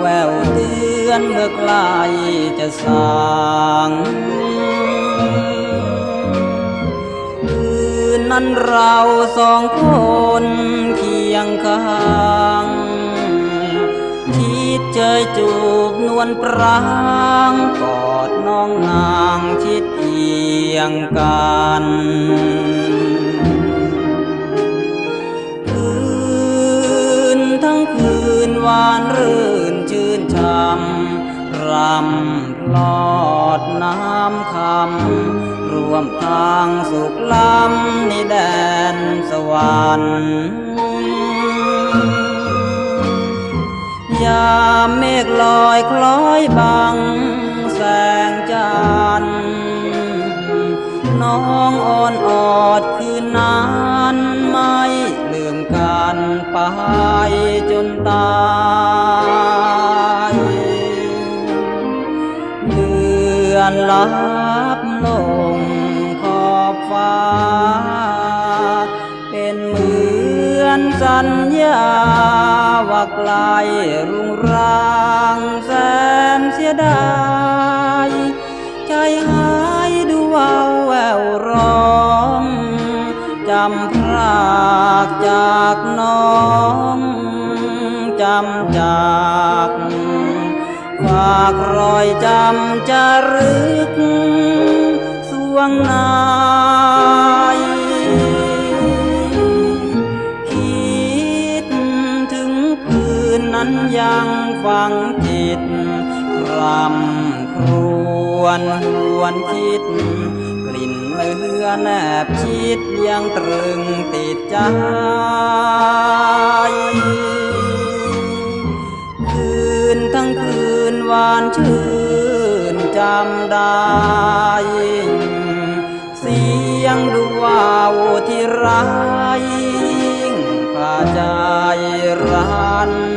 แววเตือนเมื่อใกล้จะสางคืนนั้นเราสองคนเคียงข้างคิดเจยจูบนวลปรางกอดน้องนางชิดเอียงกันคืนทั้งคืนวานรื่นชื่นช่ำ รำลอดน้ำคำรวมทางสุขล้ำในแดนสวรรค์ยามเมฆลอยคล้อยบัง ลับลงขอบฟ้า เป็นเหมือนสัญญาว่าไกลรุ่งรางแสนเสียดายใจหายดูวาวแววร้องจำพรากจากน้องจำจากากรอยจำจะรึกสวงในคิดถึงคืนนั้นยังฝังจิตรำครวนหวนคิด กลิ่นเลือแนบชิดยังตรึงติดใจคืนทั้งคืน หวานชื่นจำได้ เสียงดูว่าวที่ร้ายพาใจรัน